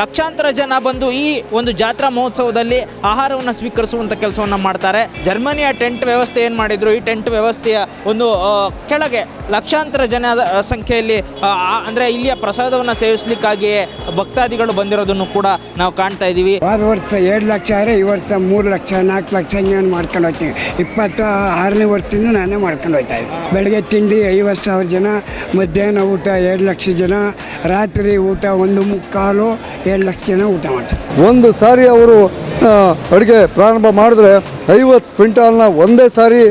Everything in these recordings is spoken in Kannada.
ಲಕ್ಷಾಂತರ ಜನ ಬಂದು ಈ ಒಂದು ಜಾತ್ರಾ ಮಹೋತ್ಸವದಲ್ಲಿ ಆಹಾರವನ್ನು ಸ್ವೀಕರಿಸುವಂಥ ಕೆಲಸವನ್ನು ಮಾಡ್ತಾರೆ. ಜರ್ಮನಿಯ ಟೆಂಟ್ ವ್ಯವಸ್ಥೆ ಏನು ಮಾಡಿದ್ರು? ಈ ಟೆಂಟ್ ವ್ಯವಸ್ಥೆಯ ಒಂದು ಕೆಳಗೆ ಲಕ್ಷಾಂತರ ಜನ ಸಂಖ್ಯೆಯಲ್ಲಿ ಅಂದ್ರೆ ಇಲ್ಲಿಯ ಪ್ರಸಾದವನ್ನು ಸೇವಿಸಲಿಕ್ಕಾಗಿಯೇ ಭಕ್ತಾದಿಗಳು ಬಂದಿರೋದನ್ನು ಕೂಡ ನಾವು ಕಾಣ್ತಾ ಇದ್ದೀವಿ ಆರು ವರ್ಷ ಎರಡು ಲಕ್ಷ ಆದರೆ ಈ ವರ್ಷ ಮೂರು ಲಕ್ಷ, ನಾಲ್ಕು ಲಕ್ಷ ಏನು ಮಾಡ್ಕೊಂಡು ಹೋಗ್ತೀವಿ. ಇಪ್ಪತ್ತ ಆರನೇ ವರ್ಷದಿಂದ ನಾನೇ ಮಾಡ್ಕೊಂಡು ಹೋಗ್ತಾ ಇದ್ದೆ ಬೆಳಗ್ಗೆ ತಿಂಡಿ ಐವತ್ತು ಸಾವಿರ ಜನ, ಮಧ್ಯಾಹ್ನ ಊಟ ಎರಡು ಲಕ್ಷ ಜನ, ರಾತ್ರಿ ಊಟ ಒಂದು ಮುಕ್ಕಾಲು ಎರಡು ಲಕ್ಷ ಜನ ಊಟ ಮಾಡ್ತಾರೆ. ಒಂದು ಸಾರಿ ಅವರು ಅಡುಗೆ ಪ್ರಾರಂಭ ಮಾಡಿದ್ರೆ ಐವತ್ತು ಕ್ವಿಂಟಾಲ್ನ ಒಂದೇ ಸಾರಿ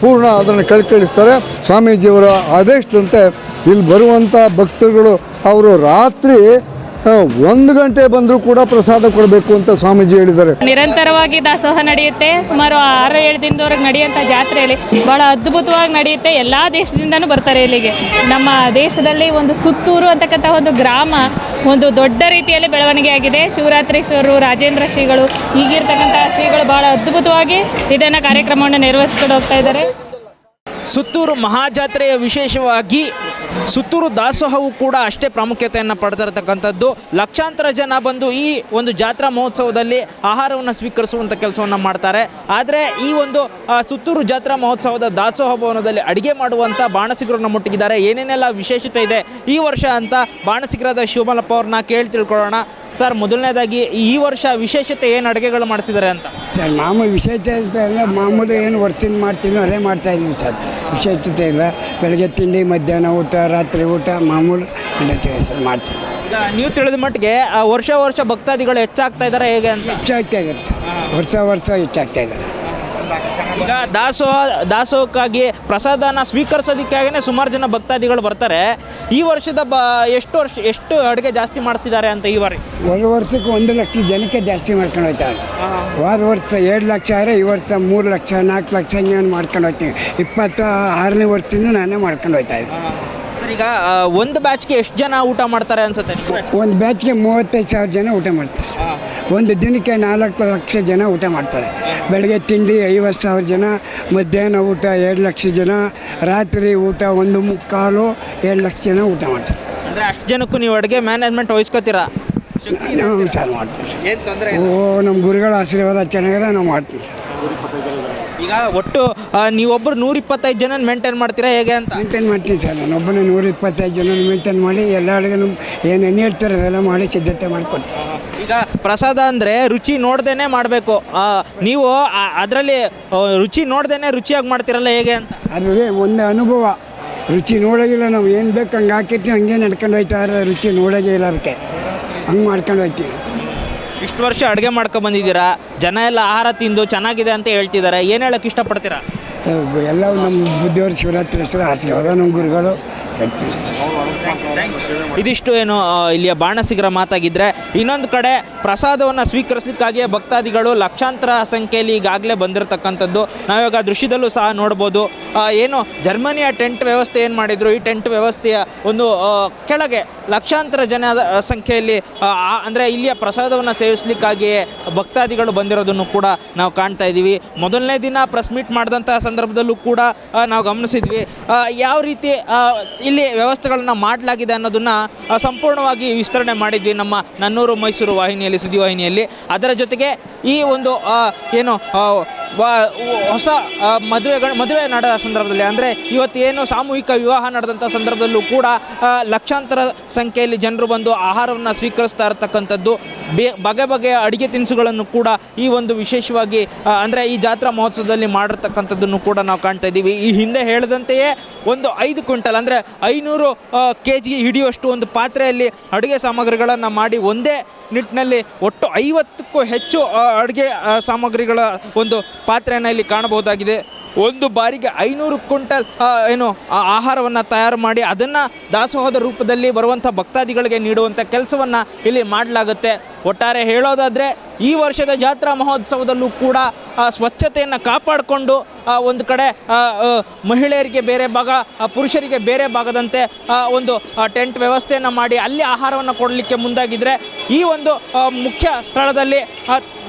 ಪೂರ್ಣ ಅದನ್ನು ಕಳ್ಕಳಿಸ್ತಾರೆ. ಸ್ವಾಮೀಜಿಯವರ ಆದೇಶದಂತೆ ಇಲ್ಲಿ ಬರುವಂಥ ಭಕ್ತರುಗಳು ಅವರು ರಾತ್ರಿ ಒಂದು ಗಂಟೆ ಬಂದರೂ ಕೂಡ ಪ್ರಸಾದ ಕೊಡಬೇಕು ಅಂತ ಸ್ವಾಮೀಜಿ ಹೇಳಿದ್ದಾರೆ. ನಿರಂತರವಾಗಿ ದಾಸೋಹ ನಡೆಯುತ್ತೆ. ಸುಮಾರು ಆರು ಏಳು ದಿನದವರೆಗೆ ನಡೆಯುವಂಥ ಜಾತ್ರೆಯಲ್ಲಿ ಬಹಳ ಅದ್ಭುತವಾಗಿ ನಡೆಯುತ್ತೆ. ಎಲ್ಲ ದೇಶದಿಂದನೂ ಬರ್ತಾರೆ ಇಲ್ಲಿಗೆ. ನಮ್ಮ ದೇಶದಲ್ಲಿ ಒಂದು ಸುತ್ತೂರು ಅಂತಕ್ಕಂಥ ಒಂದು ಗ್ರಾಮ ಒಂದು ದೊಡ್ಡ ರೀತಿಯಲ್ಲಿ ಬೆಳವಣಿಗೆ ಆಗಿದೆ. ಶಿವರಾತ್ರೀಶ್ವರರು ರಾಜೇಂದ್ರ ಶ್ರೀಗಳು, ಈಗಿರ್ತಕ್ಕಂಥ ಶ್ರೀಗಳು ಬಹಳ ಅದ್ಭುತವಾಗಿ ಇದನ್ನ ಕಾರ್ಯಕ್ರಮವನ್ನು ನಿರ್ವಹಿಸ್ಕೊಂಡು ಹೋಗ್ತಾ ಇದ್ದಾರೆ. ಸುತ್ತೂರು ಮಹಾಜಾತ್ರೆಯ ವಿಶೇಷವಾಗಿ ಸುತ್ತೂರು ದಾಸೋಹವು ಕೂಡ ಅಷ್ಟೇ ಪ್ರಾಮುಖ್ಯತೆಯನ್ನು ಪಡೆದಿರತಕ್ಕಂಥದ್ದು. ಲಕ್ಷಾಂತರ ಜನ ಬಂದು ಈ ಒಂದು ಜಾತ್ರಾ ಮಹೋತ್ಸವದಲ್ಲಿ ಆಹಾರವನ್ನು ಸ್ವೀಕರಿಸುವಂಥ ಕೆಲಸವನ್ನು ಮಾಡ್ತಾರೆ. ಆದರೆ ಈ ಒಂದು ಸುತ್ತೂರು ಜಾತ್ರಾ ಮಹೋತ್ಸವದ ದಾಸೋಹ ಭವನದಲ್ಲಿ ಅಡುಗೆ ಮಾಡುವಂಥ ಬಾಣಸಿಗರನ್ನು ಮುಟ್ಟಿದ್ದಾರೆ. ಏನೇನೆಲ್ಲ ವಿಶೇಷತೆ ಇದೆ ಈ ವರ್ಷ ಅಂತ ಬಾಣಸಿಗರಾದ ಶಿವಮಲ್ಲಪ್ಪ ಅವ್ರನ್ನ ಕೇಳಿ ತಿಳ್ಕೊಳ್ಳೋಣ. ಸರ್ ಮೊದಲನೇದಾಗಿ ಈ ವರ್ಷ ವಿಶೇಷತೆ ಏನು ಅಡುಗೆಗಳು ಮಾಡಿಸಿದ್ದಾರೆ ಅಂತ? ಸರ್ ಮಾಮೂಲಿ ವಿಶೇಷತೆ ಅಂತ ಎಲ್ಲ ಮಾಮೂಲು ಏನು ವರ್ಷದಿಂದ ಮಾಡ್ತೀವಿ ಅದೇ ಮಾಡ್ತಾ ಇದ್ದೀವಿ ಸರ್. ವಿಶೇಷತೆ ಇಲ್ಲ. ಬೆಳಗ್ಗೆ ತಿಂಡಿ ಮಧ್ಯಾಹ್ನ ಊಟ ರಾತ್ರಿ ಊಟ ಮಾಮೂಲು ನಡೀತೀವಿ ಸರ್ ಮಾಡ್ತೀವಿ ನೀವು ತಿಳಿದ ಮಟ್ಟಿಗೆ ಆ, ವರ್ಷ ವರ್ಷ ಭಕ್ತಾದಿಗಳು ಹೆಚ್ಚಾಗ್ತಾ ಇದ್ದಾರೆ ಹೇಗೆ ಅಂತ? ಹೆಚ್ಚಾಗ್ತಾ ಇದ್ದಾರೆ ಸರ್. ವರ್ಷ ವರ್ಷ ಹೆಚ್ಚಾಗ್ತಾ ಇದ್ದಾರೆ. ಈಗ ದಾಸೋಹ ದಾಸೋಹಕ್ಕಾಗಿ ಪ್ರಸಾದನ ಸ್ವೀಕರಿಸೋದಕ್ಕಾಗಿನೇ ಸುಮಾರು ಜನ ಭಕ್ತಾದಿಗಳು ಬರ್ತಾರೆ. ಈ ವರ್ಷದ ಬ ಎಷ್ಟು ವರ್ಷ ಎಷ್ಟು ಅಡುಗೆ ಜಾಸ್ತಿ ಮಾಡಿಸಿದ್ದಾರೆ ಅಂತ ಈ ಬಾರಿ ಒಂದು ವರ್ಷಕ್ಕೆ ಒಂದು ಲಕ್ಷ ಜನಕ್ಕೆ ಜಾಸ್ತಿ ಮಾಡ್ಕೊಂಡು ಹೋಗ್ತಾರೆ. ಹೋದ ವರ್ಷ ಎರಡು ಲಕ್ಷ ಆದರೆ ಈ ವರ್ಷ ಮೂರು ಲಕ್ಷ ನಾಲ್ಕು ಲಕ್ಷ ಹಿಂಗೆ ಮಾಡ್ಕೊಂಡು ಹೋಗ್ತೀನಿ ಇಪ್ಪತ್ತ ಆರನೇ ವರ್ಷದಿಂದ ನಾನೇ ಮಾಡ್ಕೊಂಡು ಹೋಗ್ತಾ ಇದ್ದೆ ಸರ್ ಈಗ ಒಂದು ಬ್ಯಾಚ್ಗೆ ಎಷ್ಟು ಜನ ಊಟ ಮಾಡ್ತಾರೆ ಅನ್ಸುತ್ತೆ ಒಂದು ಬ್ಯಾಚ್ಗೆ ಮೂವತ್ತೈದು ಸಾವಿರ ಜನ ಊಟ ಮಾಡ್ತಾರೆ. ಒಂದು ದಿನಕ್ಕೆ ನಾಲ್ಕು ಲಕ್ಷ ಜನ ಊಟ ಮಾಡ್ತಾರೆ. ಬೆಳಗ್ಗೆ ತಿಂಡಿ ಐವತ್ತು ಸಾವಿರ ಜನ ಮಧ್ಯಾಹ್ನ ಊಟ ಎರಡು ಲಕ್ಷ ಜನ ರಾತ್ರಿ ಊಟ ಒಂದು ಮುಕ್ಕಾಲು ಎರಡು ಲಕ್ಷ ಜನ ಊಟ ಮಾಡ್ತಾರೆ. ಅಂದರೆ ಅಷ್ಟು ಜನಕ್ಕೂ ನೀವು ಅಡುಗೆ ಮ್ಯಾನೇಜ್ಮೆಂಟ್ ವಹಿಸ್ಕೋತೀರಾ? ನಾವು ವಿಚಾರ ಮಾಡ್ತೀವಿ ಸರ್. ಏನು ತೊಂದರೆ ಓ ನಮ್ಮ ಗುರುಗಳ ಆಶೀರ್ವಾದ ಚೆನ್ನಾಗಿದೆ ನಾವು ಮಾಡ್ತೀವಿ ಸರ್. ಈಗ ಒಟ್ಟು ನೀವೊಬ್ಬರು ನೂರ ಇಪ್ಪತ್ತೈದು ಜನ ಮೇಂಟೈನ್ ಮಾಡ್ತೀರಾ ಹೇಗೆ ಅಂತ? ಮೇಂಟೈನ್ ಮಾಡ್ತೀನಿ ಸರ್. ನಾನೊಬ್ಬನೇ ನೂರ ಇಪ್ಪತ್ತೈದು ಜನ ಮೇಂಟೈನ್ ಮಾಡಿ ಎಲ್ಲ ಏನು ಏನೇನು ಹೇಳ್ತಾರೆ ಅದೆಲ್ಲ ಮಾಡಿ ಸಿದ್ಧತೆ ಮಾಡಿಕೊಡ್ತೀನಿ ಪ್ರಸಾದ ಅಂದರೆ ರುಚಿ ನೋಡ್ದೇ ಮಾಡಬೇಕು. ನೀವು ಅದರಲ್ಲಿ ರುಚಿ ನೋಡ್ದೇ ರುಚಿಯಾಗಿ ಮಾಡ್ತೀರಲ್ಲ ಹೇಗೆ ಅಂತ? ಅದೇ ಒಂದೇ ಅನುಭವ. ರುಚಿ ನೋಡೋಗಿಲ್ಲ ನಾವು ಏನು ಬೇಕು ಹಂಗೆ ಹಾಕಿರ್ತೀವಿ ಹಂಗೆ ನಡ್ಕೊಂಡು ಹೋಯ್ತಾ ಇರೋ ರುಚಿ ನೋಡೋದೇ ಇಲ್ಲ ಅದಕ್ಕೆ. ಹಂಗೆ ಮಾಡ್ಕೊಂಡು ಹೋಗ್ತೀವಿ ಇಷ್ಟು ವರ್ಷ ಅಡುಗೆ ಮಾಡ್ಕೊಂಡು ಬಂದಿದ್ದೀರಾ? ಜನ ಎಲ್ಲ ಆಹಾರ ತಿಂದು ಚೆನ್ನಾಗಿದೆ ಅಂತ ಹೇಳ್ತಿದ್ದಾರೆ ಏನು ಹೇಳಕ್ಕೆ ಇಷ್ಟಪಡ್ತೀರಾ? ಎಲ್ಲ ನಮ್ಮ ಬುದ್ಧಿಯವರು ಶಿವರಾತ್ರಿ ಹೆಸರು ಆಶೀರ್ವಾದ ನಮ್ಮ ಗುರುಗಳು. ಇದಿಷ್ಟು ಏನು ಇಲ್ಲಿಯ ಬಾಣಸಿಗರ ಮಾತಾಗಿದ್ದರೆ ಇನ್ನೊಂದು ಕಡೆ ಪ್ರಸಾದವನ್ನು ಸ್ವೀಕರಿಸಲಿಕ್ಕಾಗಿಯೇ ಭಕ್ತಾದಿಗಳು ಲಕ್ಷಾಂತರ ಸಂಖ್ಯೆಯಲ್ಲಿ ಈಗಾಗಲೇ ಬಂದಿರತಕ್ಕಂಥದ್ದು. ನಾವಿವಾಗ ದೃಶ್ಯದಲ್ಲೂ ಸಹ ನೋಡ್ಬೋದು. ಏನು ಜರ್ಮನಿಯ ಟೆಂಟ್ ವ್ಯವಸ್ಥೆ ಏನು ಮಾಡಿದ್ರು? ಈ ಟೆಂಟ್ ವ್ಯವಸ್ಥೆಯ ಒಂದು ಕೆಳಗೆ ಲಕ್ಷಾಂತರ ಜನದ ಆ, ಸಂಖ್ಯೆಯಲ್ಲಿ ಅಂದರೆ ಇಲ್ಲಿಯ ಪ್ರಸಾದವನ್ನು ಸೇವಿಸಲಿಕ್ಕಾಗಿಯೇ ಭಕ್ತಾದಿಗಳು ಬಂದಿರೋದನ್ನು ಕೂಡ ನಾವು ಕಾಣ್ತಾ ಇದ್ದೀವಿ ಮೊದಲನೇ ದಿನ ಪ್ರೆಸ್ ಮೀಟ್ ಮಾಡಿದಂಥ ಸಂದರ್ಭದಲ್ಲೂ ಕೂಡ ನಾವು ಗಮನಿಸಿದ್ವಿ. ಯಾವ ರೀತಿ ಇಲ್ಲಿ ವ್ಯವಸ್ಥೆಗಳನ್ನು ಮಾಡಲಾಗಿದೆ ಅನ್ನೋದನ್ನು ಸಂಪೂರ್ಣವಾಗಿ ವಿಸ್ತರಣೆ ಮಾಡಿದ್ವಿ ನಮ್ಮ ನನ್ನೂರು ಮೈಸೂರು ವಾಹಿನಿಯಲ್ಲಿ ಸುದ್ದಿವಾಹಿನಿಯಲ್ಲಿ ಅದರ ಜೊತೆಗೆ ಈ ಒಂದು ಏನು ಹೊಸ ಮದುವೆಗಳು ಮದುವೆ ನಡೆದ ಸಂದರ್ಭದಲ್ಲಿ, ಅಂದರೆ ಇವತ್ತು ಏನು ಸಾಮೂಹಿಕ ವಿವಾಹ ನಡೆದಂಥ ಸಂದರ್ಭದಲ್ಲೂ ಕೂಡ ಲಕ್ಷಾಂತರ ಸಂಖ್ಯೆಯಲ್ಲಿ ಜನರು ಬಂದು ಆಹಾರವನ್ನು ಸ್ವೀಕರಿಸ್ತಾ ಇರತಕ್ಕಂಥದ್ದು, ಬೇ, ಬಗೆ ಬಗೆಯ ಅಡುಗೆ ತಿನಿಸುಗಳನ್ನು ಕೂಡ ಈ ಒಂದು ವಿಶೇಷವಾಗಿ ಅಂದರೆ ಈ ಜಾತ್ರಾ ಮಹೋತ್ಸವದಲ್ಲಿ ಮಾಡಿರ್ತಕ್ಕಂಥದ್ದನ್ನು ಕೂಡ ನಾವು ಕಾಣ್ತಾ ಇದ್ದೀವಿ. ಈ ಹಿಂದೆ ಹೇಳಿದಂತೆಯೇ ಒಂದು ಐದು ಕ್ವಿಂಟಲ್, ಅಂದರೆ ಐನೂರು ಕೆ ಜಿ ಹಿಡಿಯುವಷ್ಟು ಒಂದು ಪಾತ್ರೆಯಲ್ಲಿ ಅಡುಗೆ ಸಾಮಗ್ರಿಗಳನ್ನು ಮಾಡಿ ಒಂದೇ ನಿಟ್ಟಿನಲ್ಲಿ ಒಟ್ಟು ಐವತ್ತಕ್ಕೂ ಹೆಚ್ಚು ಅಡುಗೆ ಸಾಮಗ್ರಿಗಳ ಒಂದು ಪಾತ್ರೆಯನ್ನು ಇಲ್ಲಿ ಕಾಣಬಹುದಾಗಿದೆ. ಒಂದು ಬಾರಿಗೆ ಐನೂರು ಕ್ವಿಂಟಲ್ ಏನು ಆಹಾರವನ್ನು ತಯಾರು ಮಾಡಿ ಅದನ್ನು ದಾಸೋಹದ ರೂಪದಲ್ಲಿ ಬರುವಂಥ ಭಕ್ತಾದಿಗಳಿಗೆ ನೀಡುವಂಥ ಕೆಲಸವನ್ನು ಇಲ್ಲಿ ಮಾಡಲಾಗುತ್ತೆ. ಒಟ್ಟಾರೆ ಹೇಳೋದಾದರೆ ಈ ವರ್ಷದ ಜಾತ್ರಾ ಮಹೋತ್ಸವದಲ್ಲೂ ಕೂಡ ಸ್ವಚ್ಛತೆಯನ್ನು ಕಾಪಾಡಿಕೊಂಡು ಒಂದು ಕಡೆ ಮಹಿಳೆಯರಿಗೆ ಬೇರೆ ಭಾಗ ಪುರುಷರಿಗೆ ಬೇರೆ ಭಾಗದಂತೆ ಒಂದು ಟೆಂಟ್ ವ್ಯವಸ್ಥೆಯನ್ನು ಮಾಡಿ ಅಲ್ಲಿ ಆಹಾರವನ್ನು ಕೊಡಲಿಕ್ಕೆ ಮುಂದಾಗಿದ್ದರೆ ಈ ಒಂದು ಮುಖ್ಯ ಸ್ಥಳದಲ್ಲಿ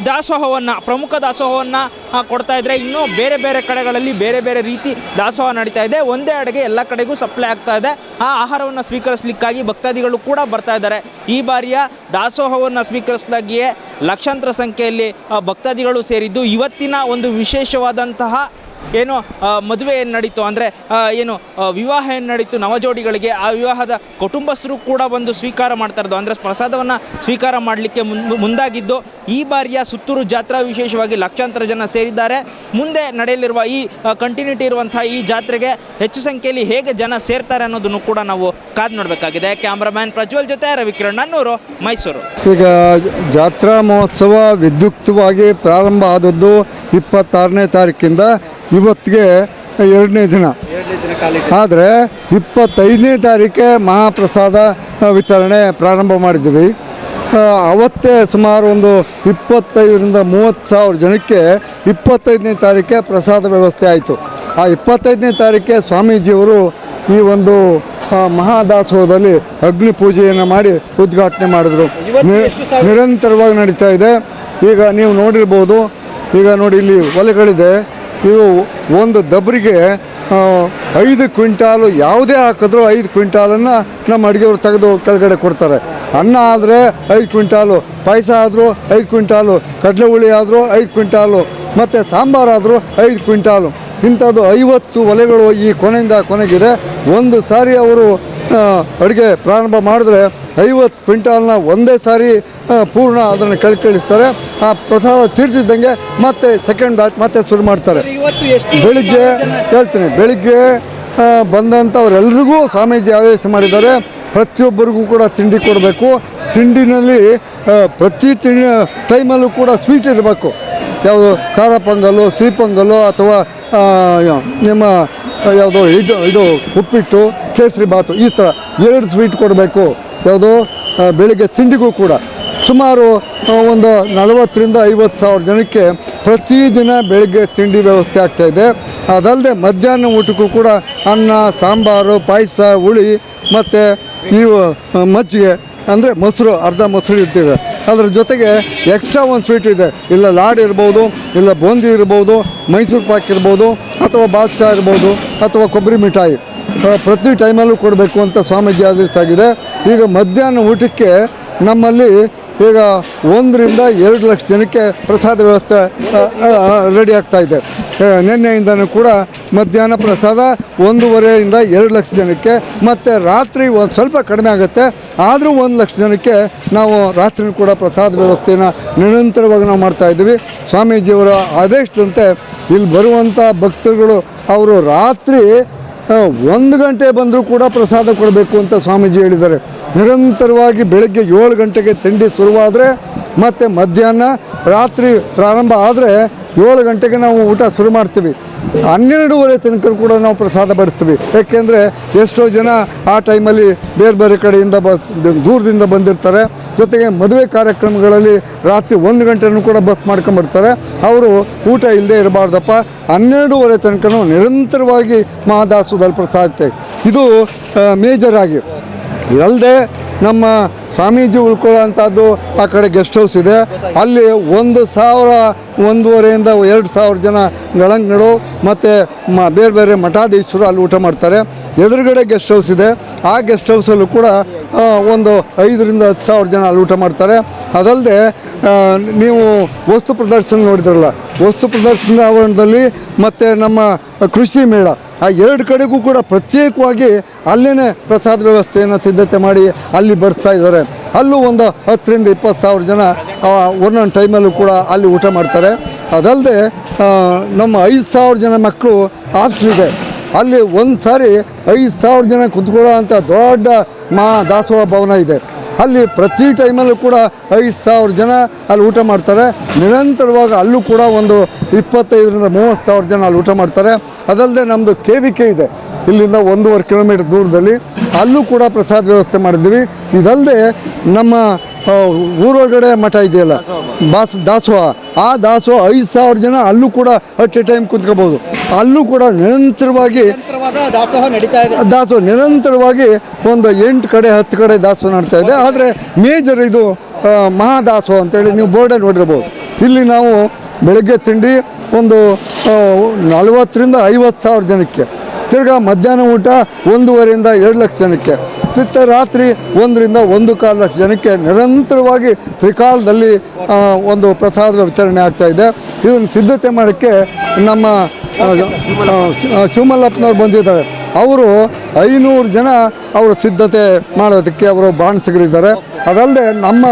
ದಾಸೋಹವನ್ನು, ಪ್ರಮುಖ ದಾಸೋಹವನ್ನು ಕೊಡ್ತಾ ಇದ್ದರೆ ಇನ್ನೂ ಬೇರೆ ಬೇರೆ ಕಡೆಗಳಲ್ಲಿ ಬೇರೆ ಬೇರೆ ರೀತಿ ದಾಸೋಹ ನಡೀತಾ ಇದೆ. ಒಂದೇ ಅಡುಗೆ ಎಲ್ಲ ಕಡೆಗೂ ಸಪ್ಲೈ ಆಗ್ತಾ ಇದೆ. ಆ ಆಹಾರವನ್ನು ಸ್ವೀಕರಿಸಲಿಕ್ಕಾಗಿ ಭಕ್ತಾದಿಗಳು ಕೂಡ ಬರ್ತಾ ಇದ್ದಾರೆ. ಈ ಬಾರಿಯ ದಾಸೋಹವನ್ನು ಸ್ವೀಕರಿಸಲಾಗಿಯೇ ಲಕ್ಷಾಂತರ ಸಂಖ್ಯೆಯಲ್ಲಿ ಭಕ್ತಾದಿಗಳು ಸೇರಿದ್ದು ಇವತ್ತಿನ ಒಂದು ವಿಶೇಷವಾದಂತಹ ಏನು ಮದುವೆ ಏನು ನಡೀತು ಅಂದರೆ ಏನು ವಿವಾಹ ಏನು ನಡೀತು, ನವಜೋಡಿಗಳಿಗೆ ಆ ವಿವಾಹದ ಕುಟುಂಬಸ್ಥರು ಕೂಡ ಬಂದು ಸ್ವೀಕಾರ ಮಾಡ್ತಾ ಇರೋದು. ಅಂದರೆ ಪ್ರಸಾದವನ್ನು ಸ್ವೀಕಾರ ಮಾಡಲಿಕ್ಕೆ ಮುಂದೆ ಮುಂದಾಗಿದ್ದು, ಈ ಬಾರಿಯ ಸುತ್ತೂರು ಜಾತ್ರಾ ವಿಶೇಷವಾಗಿ ಲಕ್ಷಾಂತರ ಜನ ಸೇರಿದ್ದಾರೆ. ಮುಂದೆ ನಡೆಯಲಿರುವ ಈ ಕಂಟಿನ್ಯೂಟಿ ಇರುವಂಥ ಈ ಜಾತ್ರೆಗೆ ಹೆಚ್ಚು ಸಂಖ್ಯೆಯಲ್ಲಿ ಹೇಗೆ ಜನ ಸೇರ್ತಾರೆ ಅನ್ನೋದನ್ನು ಕೂಡ ನಾವು ಕಾದು ನೋಡಬೇಕಾಗಿದೆ. ಕ್ಯಾಮ್ರಾಮ್ಯಾನ್ ಪ್ರಜ್ವಲ್ ಜೊತೆ ರವಿಕಿರಣ್, ನನ್ನೂರು, ಮೈಸೂರು. ಈಗ ಜಾತ್ರಾ ಮಹೋತ್ಸವ ವಿದ್ಯುಕ್ತವಾಗಿ ಪ್ರಾರಂಭ ಆದದ್ದು ಇಪ್ಪತ್ತಾರನೇ ತಾರೀಕಿಂದ ಇವತ್ತಿಗೆ ಎರಡನೇ ದಿನ. ಆದರೆ ಇಪ್ಪತ್ತೈದನೇ ತಾರೀಕೆ ಮಹಾಪ್ರಸಾದ ವಿತರಣೆ ಪ್ರಾರಂಭ ಮಾಡಿದ್ವಿ ಅವತ್ತೇ ಸುಮಾರು ಒಂದು ಇಪ್ಪತ್ತೈದರಿಂದ ಮೂವತ್ತು ಸಾವಿರ ಜನಕ್ಕೆ ಇಪ್ಪತ್ತೈದನೇ ತಾರೀಕೆ ಪ್ರಸಾದ ವ್ಯವಸ್ಥೆ ಆಯಿತು. ಆ ಇಪ್ಪತ್ತೈದನೇ ತಾರೀಕೆ ಸ್ವಾಮೀಜಿಯವರು ಈ ಒಂದು ಮಹಾದಾಸೋಹದಲ್ಲಿ ಅಗ್ನಿ ಪೂಜೆಯನ್ನು ಮಾಡಿ ಉದ್ಘಾಟನೆ ಮಾಡಿದ್ರು. ನಿರಂತರವಾಗಿ ನಡೀತಾ ಇದೆ. ಈಗ ನೀವು ನೋಡಿರ್ಬೋದು ಈಗ ನೋಡಿ ಇಲ್ಲಿ ಒಲೆಗಳಿದೆ. ಇದು ಒಂದು ದಬ್ರಿಗೆ ಐದು ಕ್ವಿಂಟಾಲು, ಯಾವುದೇ ಹಾಕಿದ್ರೂ ಐದು ಕ್ವಿಂಟಾಲನ್ನು ನಮ್ಮ ಅಡುಗೆಯವರು ತೆಗೆದು ಕೆಳಗಡೆ ಕೊಡ್ತಾರೆ. ಅನ್ನ ಆದರೆ ಐದು ಕ್ವಿಂಟಾಲು, ಪಾಯಸ ಆದರೂ ಐದು ಕ್ವಿಂಟಾಲು ಕಡಲೆ ಹುಳಿ ಆದರೂ ಐದು ಕ್ವಿಂಟಾಲು, ಮತ್ತು ಸಾಂಬಾರಾದರೂ ಐದು ಕ್ವಿಂಟಾಲು. ಇಂಥದ್ದು ಐವತ್ತು ಒಲೆಗಳು ಈ ಕೊನೆಯಿಂದ ಕೊನೆಗಿದೆ. ಒಂದು ಸಾರಿ ಅವರು ಅಡುಗೆ ಪ್ರಾರಂಭ ಮಾಡಿದ್ರೆ ಐವತ್ತು ಕ್ವಿಂಟಾಲ್ನ ಒಂದೇ ಸಾರಿ ಪೂರ್ಣ ಅದನ್ನು ಕಳ್ಕಳಿಸ್ತಾರೆ. ಆ ಪ್ರಸಾದ ತೀರ್ತಿದ್ದಂಗೆ ಮತ್ತೆ ಸೆಕೆಂಡ್ ಬ್ಯಾಚ್ ಮತ್ತೆ ಶುರು ಮಾಡ್ತಾರೆ. ಬೆಳಿಗ್ಗೆ ಹೇಳ್ತೀನಿ ಬೆಳಿಗ್ಗೆ ಬಂದಂಥವರೆಲ್ರಿಗೂ ಸ್ವಾಮೀಜಿ ಆದೇಶ ಮಾಡಿದ್ದಾರೆ. ಪ್ರತಿಯೊಬ್ಬರಿಗೂ ಕೂಡ ತಿಂಡಿ ಕೊಡಬೇಕು. ತಿಂಡಿನಲ್ಲಿ ಪ್ರತಿ ತಿಂಡಿ ಟೈಮಲ್ಲೂ ಕೂಡ ಸ್ವೀಟ್ ಇರಬೇಕು. ಯಾವುದು ಖಾರ ಪೊಂಗಲ್ಲು ಸಿಹಿ ಪೊಂಗಲ್ಲು ಅಥವಾ ನಿಮ್ಮ ಯಾವುದು ಇದು ಇದು ಉಪ್ಪಿಟ್ಟು, ಕೇಸರಿ ಬಾತು, ಈ ಥರ ಎರಡು ಸ್ವೀಟ್ ಕೊಡಬೇಕು. ಯಾವುದು ಬೆಳಿಗ್ಗೆ ತಿಂಡಿಗೂ ಕೂಡ. ಸುಮಾರು ಒಂದು ನಲವತ್ತರಿಂದ ಐವತ್ತು ಸಾವಿರ ಜನಕ್ಕೆ ಪ್ರತಿದಿನ ಬೆಳಗ್ಗೆ ತಿಂಡಿ ವ್ಯವಸ್ಥೆ ಆಗ್ತಾಯಿದೆ ಅದಲ್ಲದೆ ಮಧ್ಯಾಹ್ನ ಊಟಕ್ಕೂ ಕೂಡ ಅನ್ನ, ಸಾಂಬಾರು, ಪಾಯಸ, ಹುಳಿ ಮತ್ತು ಇವು ಮಜ್ಜಿಗೆ, ಅಂದರೆ ಮೊಸರು, ಅರ್ಧ ಮೊಸರು ಇರ್ತೀವಿ. ಅದ್ರ ಜೊತೆಗೆ ಎಕ್ಸ್ಟ್ರಾ ಒಂದು ಸ್ವೀಟ್ ಇದೆ. ಇಲ್ಲ ಲಾಡ್ ಇರ್ಬೋದು, ಇಲ್ಲ ಬೂಂದಿ ಇರ್ಬೋದು, ಮೈಸೂರು ಪಾಕ್ ಇರ್ಬೋದು, ಅಥವಾ ಬಾದ್ಶಾ ಇರ್ಬೋದು, ಅಥವಾ ಕೊಬ್ಬರಿ ಮಿಠಾಯಿ. ಪ್ರತಿ ಟೈಮಲ್ಲೂ ಕೊಡಬೇಕು ಅಂತ ಸ್ವಾಮೀಜಿ ಆದೇಶಿಸಾಗಿದೆ ಈಗ ಮಧ್ಯಾಹ್ನ ಊಟಕ್ಕೆ ನಮ್ಮಲ್ಲಿ ಈಗ ಒಂದರಿಂದ ಎರಡು ಲಕ್ಷ ಜನಕ್ಕೆ ಪ್ರಸಾದ ವ್ಯವಸ್ಥೆ ರೆಡಿ ಆಗ್ತಾ ಇದೆ. ನಿನ್ನೆಯಿಂದನೂ ಕೂಡ ಮಧ್ಯಾಹ್ನ ಪ್ರಸಾದ ಒಂದೂವರೆಯಿಂದ ಎರಡು ಲಕ್ಷ ಜನಕ್ಕೆ, ಮತ್ತು ರಾತ್ರಿ ಒಂದು ಸ್ವಲ್ಪ ಕಡಿಮೆ ಆಗುತ್ತೆ. ಆದರೂ ಒಂದು ಲಕ್ಷ ಜನಕ್ಕೆ ನಾವು ರಾತ್ರಿ ಕೂಡ ಪ್ರಸಾದ ವ್ಯವಸ್ಥೆನ ನಿರಂತರವಾಗಿ ನಾವು ಮಾಡ್ತಾಯಿದ್ದೀವಿ ಸ್ವಾಮೀಜಿಯವರ ಆದೇಶದಂತೆ ಇಲ್ಲಿ ಬರುವಂಥ ಭಕ್ತರುಗಳು, ಅವರು ರಾತ್ರಿ ಒಂದು ಗಂಟೆ ಬಂದರೂ ಕೂಡ ಪ್ರಸಾದ ಕೊಡಬೇಕು ಅಂತ ಸ್ವಾಮೀಜಿ ಹೇಳಿದ್ದಾರೆ. ನಿರಂತರವಾಗಿ ಬೆಳಗ್ಗೆ ಏಳು ಗಂಟೆಗೆ ತಿಂಡಿ ಶುರುವಾದರೆ, ಮತ್ತು ಮಧ್ಯಾಹ್ನ ರಾತ್ರಿ ಪ್ರಾರಂಭ ಆದರೆ ಏಳು ಗಂಟೆಗೆ ನಾವು ಊಟ ಶುರು ಮಾಡ್ತೀವಿ. ಹನ್ನೆರಡೂವರೆ ತನಕ ಕೂಡ ನಾವು ಪ್ರಸಾದ ಬಡಿಸ್ತೀವಿ. ಯಾಕೆಂದರೆ ಎಷ್ಟೋ ಜನ ಆ ಟೈಮಲ್ಲಿ ಬೇರೆ ಬೇರೆ ಕಡೆಯಿಂದ ಬಸ್, ದೂರದಿಂದ ಬಂದಿರ್ತಾರೆ. ಜೊತೆಗೆ ಮದುವೆ ಕಾರ್ಯಕ್ರಮಗಳಲ್ಲಿ ರಾತ್ರಿ ಒಂದು ಗಂಟೆನೂ ಕೂಡ ಬಸ್ ಮಾಡ್ಕೊಂಬರ್ತಾರೆ ಅವರು ಊಟ ಇಲ್ಲದೆ ಇರಬಾರ್ದಪ್ಪ. ಹನ್ನೆರಡೂವರೆ ತನಕ ನಿರಂತರವಾಗಿ ಮಹಾದಾಸದಲ್ಲಿ ಪ್ರಸಾದ ಇದು ಮೇಜರಾಗಿ ಇದಲ್ಲದೆ ನಮ್ಮ ಸ್ವಾಮೀಜಿ ಉಳ್ಕೊಳ್ಳೋಂಥದ್ದು ಆ ಕಡೆ ಗೆಸ್ಟ್ ಹೌಸ್ ಇದೆ. ಅಲ್ಲಿ ಒಂದು ಸಾವಿರ ಒಂದೂವರೆಯಿಂದ ಎರಡು ಸಾವಿರ ಜನ ಗಳಂಗಡು ಮತ್ತು ಮ, ಬೇರೆ ಬೇರೆ ಮಠಾಧೀಶರು ಅಲ್ಲಿ ಊಟ ಮಾಡ್ತಾರೆ. ಎದುರುಗಡೆ ಗೆಸ್ಟ್ ಹೌಸ್ ಇದೆ. ಆ ಗೆಸ್ಟ್ ಹೌಸಲ್ಲೂ ಕೂಡ ಒಂದು ಐದರಿಂದ ಹತ್ತು ಸಾವಿರ ಜನ ಅಲ್ಲಿ ಊಟ ಮಾಡ್ತಾರೆ. ಅದಲ್ಲದೆ ನೀವು ವಸ್ತು ಪ್ರದರ್ಶನ ನೋಡಿದ್ರಲ್ಲ, ವಸ್ತು ಪ್ರದರ್ಶನದ ಆವರಣದಲ್ಲಿ ಮತ್ತು ನಮ್ಮ ಕೃಷಿ ಮೇಳ, ಆ ಎರಡು ಕಡೆಗೂ ಕೂಡ ಪ್ರತ್ಯೇಕವಾಗಿ ಅಲ್ಲೇ ಪ್ರಸಾದ ವ್ಯವಸ್ಥೆಯನ್ನು ಸಿದ್ಧತೆ ಮಾಡಿ ಅಲ್ಲಿ ಬರ್ತಾ ಇದ್ದಾರೆ. ಅಲ್ಲೂ ಒಂದು ಹತ್ತರಿಂದ ಇಪ್ಪತ್ತು ಸಾವಿರ ಜನ ಒಂದೊಂದು ಟೈಮಲ್ಲೂ ಕೂಡ ಅಲ್ಲಿ ಊಟ ಮಾಡ್ತಾರೆ. ಅದಲ್ಲದೆ ನಮ್ಮ ಐದು ಸಾವಿರ ಜನ ಮಕ್ಕಳು ಹಾಸ್ಟೆಲ್ ಇದೆ. ಅಲ್ಲಿ ಒಂದು ಸಾರಿ ಐದು ಸಾವಿರ ಜನ ಕುತ್ಕೊಳ್ಳೋ ಅಂಥ ದೊಡ್ಡ ಮಾ ದಾಸೋಹ ಭವನ ಇದೆ. ಅಲ್ಲಿ ಪ್ರತಿ ಟೈಮಲ್ಲೂ ಕೂಡ ಐದು ಸಾವಿರ ಜನ ಅಲ್ಲಿ ಊಟ ಮಾಡ್ತಾರೆ. ನಿರಂತರವಾಗಿ ಅಲ್ಲೂ ಕೂಡ ಒಂದು ಇಪ್ಪತ್ತೈದರಿಂದ ಮೂವತ್ತು ಸಾವಿರ ಜನ ಅಲ್ಲಿ ಊಟ ಮಾಡ್ತಾರೆ. ಅದಲ್ಲದೆ ನಮ್ಮದು ಕೆ ವಿ ಕೆ ಇದೆ. ಇಲ್ಲಿಂದ ಒಂದೂವರೆ ಕಿಲೋಮೀಟರ್ ದೂರದಲ್ಲಿ ಅಲ್ಲೂ ಕೂಡ ಪ್ರಸಾದ ವ್ಯವಸ್ಥೆ ಮಾಡಿದ್ವಿ ಇದಲ್ಲದೆ ನಮ್ಮ ಊರೊಳಗಡೆ ಮಠ ಇದೆಯಲ್ಲ? ಬಾಸ್ ದಾಸೋಹ. ಆ ದಾಸೋಹ ಐದು ಸಾವಿರ ಜನ ಅಲ್ಲೂ ಕೂಡ ಅಟ್ ಎ ಟೈಮ್ ಕುಂತ್ಕೋಬೋದು ಅಲ್ಲೂ ಕೂಡ ನಿರಂತರವಾಗಿ ದಾಸೋಹ ನಡೀತಾ ಇದೆ. ದಾಸೋಹ ನಿರಂತರವಾಗಿ ಒಂದು ಎಂಟು ಕಡೆ ಹತ್ತು ಕಡೆ ದಾಸೋಹ ನಡ್ತಾ ಇದೆ. ಆದರೆ ಮೇಜರ್ ಇದು ಮಹಾದಾಸೋಹ ಅಂತೇಳಿ ನೀವು ಬೋರ್ಡೇ ನೋಡಿರ್ಬೋದು. ಇಲ್ಲಿ ನಾವು ಬೆಳಗ್ಗೆ ತಿಂಡಿ ಒಂದು ನಲವತ್ತರಿಂದ ಐವತ್ತು ಸಾವಿರ ಜನಕ್ಕೆ ತಿರ್ಗಾ ಮಧ್ಯಾಹ್ನ ಊಟ ಒಂದೂವರೆಯಿಂದ ಎರಡು ಲಕ್ಷ ಜನಕ್ಕೆ. ಮತ್ತೆ ರಾತ್ರಿ ಒಂದರಿಂದ ಒಂದು ಕಾಲು ಲಕ್ಷ ಜನಕ್ಕೆ ನಿರಂತರವಾಗಿ ತ್ರಿಕಾಲದಲ್ಲಿ ಒಂದು ಪ್ರಸಾದ ವಿತರಣೆ ಆಗ್ತಾ ಇದೆ. ಇದನ್ನು ಸಿದ್ಧತೆ ಮಾಡೋಕ್ಕೆ ನಮ್ಮ ಶಿವಮಲ್ಲಪ್ಪನವ್ರು ಬಂದಿದ್ದಾರೆ. ಅವರು ಐನೂರು ಜನ ಅವರು ಸಿದ್ಧತೆ ಮಾಡೋದಕ್ಕೆ ಅವರು ಬಾಣಸಿಗರಿದ್ದಾರೆ. ಅದಲ್ಲದೆ ನಮ್ಮ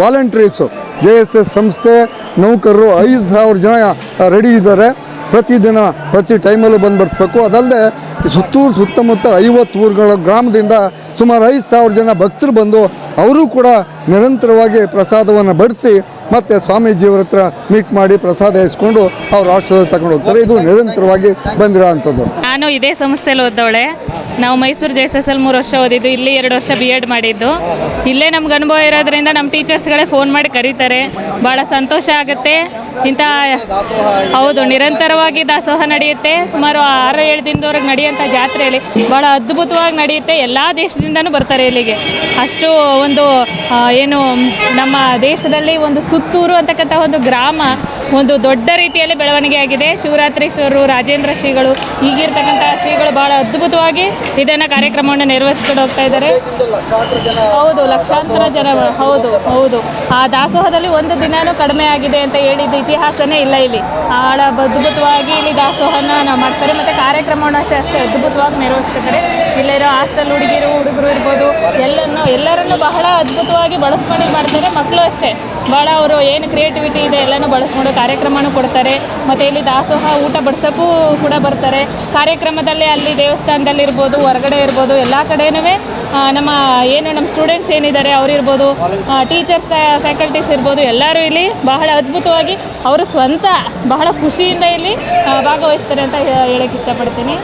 ವಾಲಂಟ್ರೀಸು, ಜೆ ಎಸ್ ಎಸ್ ಸಂಸ್ಥೆ ನೌಕರರು ಐದು ಸಾವಿರ ಜನ ರೆಡಿ ಇದ್ದಾರೆ. ಪ್ರತಿದಿನ, ಪ್ರತಿ ಟೈಮಲ್ಲೂ ಬಂದು ಬರ್ತಬೇಕು ಅದಲ್ಲದೆ ಸುತ್ತೂರು ಸುತ್ತಮುತ್ತ ಐವತ್ತು ಊರುಗಳ ಗ್ರಾಮದಿಂದ ಸುಮಾರು ಐದು ಸಾವಿರ ಜನ ಭಕ್ತರು ಬಂದು ಅವರು ಕೂಡ ನಿರಂತರವಾಗಿ ಪ್ರಸಾದವನ್ನು ಬಡಿಸಿ ಮತ್ತು ಸ್ವಾಮೀಜಿಯವ್ರ ಹತ್ರ ಮೀಟ್ ಮಾಡಿ ಪ್ರಸಾದ ಇಸ್ಕೊಂಡು ಅವ್ರ ಆಶೀರ್ವಾದ ತಗೊಂಡು ಹೋಗ್ತಾರೆ. ಇದು ನಿರಂತರವಾಗಿ ಬಂದಿರೋ ಅಂಥದ್ದು. ನಾನು ಇದೇ ಸಂಸ್ಥೆಯಲ್ಲಿ ಓದ್ದವಳೆ. ನಾವು Mysuru J S S L ಮೂರು ವರ್ಷ ಓದಿದ್ದು, ಇಲ್ಲಿ ಎರಡು ವರ್ಷ ಬಿ ಎಡ್ ಮಾಡಿದ್ದು. ಇಲ್ಲೇ ನಮ್ಗೆ ಅನುಭವ ಇರೋದ್ರಿಂದ ನಮ್ಮ ಟೀಚರ್ಸ್ಗಳೇ ಫೋನ್ ಮಾಡಿ ಕರೀತಾರೆ. ಭಾಳ ಸಂತೋಷ ಆಗುತ್ತೆ. ಇಂಥ ಹೌದು, ನಿರಂತರವಾಗಿ ದಾಸೋಹ ನಡೆಯುತ್ತೆ. ಸುಮಾರು ಆರು ಏಳು ದಿನದವರೆಗೆ ನಡೆಯುವಂಥ ಜಾತ್ರೆಯಲ್ಲಿ ಭಾಳ ಅದ್ಭುತವಾಗಿ ನಡೆಯುತ್ತೆ. ಎಲ್ಲ ದೇಶದಿಂದನೂ ಬರ್ತಾರೆ ಇಲ್ಲಿಗೆ. ಅಷ್ಟು ಒಂದು ಏನು, ನಮ್ಮ ದೇಶದಲ್ಲಿ ಒಂದು ಸುತ್ತೂರು ಅಂತಕ್ಕಂಥ ಒಂದು ಗ್ರಾಮ ಒಂದು ದೊಡ್ಡ ರೀತಿಯಲ್ಲಿ ಬೆಳವಣಿಗೆ ಆಗಿದೆ. ಶಿವರಾತ್ರೀಶ್ವರರು ರಾಜೇಂದ್ರ ಶ್ರೀಗಳು, ಈಗಿರ್ತಕ್ಕಂಥ ಶ್ರೀಗಳು ಭಾಳ ಅದ್ಭುತವಾಗಿ ಇದನ್ನು ಕಾರ್ಯಕ್ರಮವನ್ನು ನಿರ್ವಹಿಸ್ಕೊಂಡು ಹೋಗ್ತಾ ಇದ್ದಾರೆ. ಹೌದು, ಲಕ್ಷಾಂತರ ಜನ ಹೌದು ಹೌದು. ಆ ದಾಸೋಹದಲ್ಲಿ ಒಂದು ದಿನಾನೂ ಕಡಿಮೆ ಆಗಿದೆ ಅಂತ ಹೇಳಿದ ಇತಿಹಾಸನೇ ಇಲ್ಲ ಇಲ್ಲಿ. ಬಹಳ ಅದ್ಭುತವಾಗಿ ಇಲ್ಲಿ ದಾಸೋಹನ ನಾವು ಮಾಡ್ತಾರೆ ಮತ್ತೆ ಕಾರ್ಯಕ್ರಮವನ್ನು ಅಷ್ಟೇ ಅಷ್ಟೇ ಅದ್ಭುತವಾಗಿ ನಿರ್ವಹಿಸ್ತಾರೆ ಇಲ್ಲಿರೋ ಹಾಸ್ಟೆಲ್ ಹುಡುಗಿರು, ಹುಡುಗರು ಇರ್ಬೋದು ಎಲ್ಲರನ್ನು ಎಲ್ಲರನ್ನು ಬಹಳ ಅದ್ಭುತವಾಗಿ ಬಳಸ್ಕೊಂಡು ಮಾಡ್ತಾರೆ, ಮಕ್ಕಳು ಅಷ್ಟೇ. ಬಹಳ ಅವರು ಏನು ಕ್ರಿಯೇಟಿವಿಟಿ ಇದೆ ಎಲ್ಲನೂ ಬಳಸ್ಕೊಂಡು ಕಾರ್ಯಕ್ರಮನೂ ಕೊಡ್ತಾರೆ. ಮತ್ತು ಇಲ್ಲಿ ದಾಸೋಹ ಊಟ ಬಡಿಸೋಕ್ಕೂ ಕೂಡ ಬರ್ತಾರೆ. ಕಾರ್ಯಕ್ರಮದಲ್ಲಿ ಅಲ್ಲಿ ದೇವಸ್ಥಾನದಲ್ಲಿ ಇರ್ಬೋದು, ಹೊರಗಡೆ ಇರ್ಬೋದು, ಎಲ್ಲ ಕಡೆಯೂ ನಮ್ಮ ಏನು ನಮ್ಮ ಸ್ಟೂಡೆಂಟ್ಸ್ ಏನಿದ್ದಾರೆ ಅವರಿರ್ಬೋದು ಟೀಚರ್ಸ್ ಫ್ಯಾಕಲ್ಟೀಸ್ ಇರ್ಬೋದು, ಎಲ್ಲರೂ ಇಲ್ಲಿ ಬಹಳ ಅದ್ಭುತವಾಗಿ ಅವರು ಸ್ವಂತ ಬಹಳ ಖುಷಿಯಿಂದ ಇಲ್ಲಿ ಭಾಗವಹಿಸ್ತಾರೆ ಅಂತ ಹೇಳಕ್ಕೆ ಇಷ್ಟಪಡ್ತೀನಿ.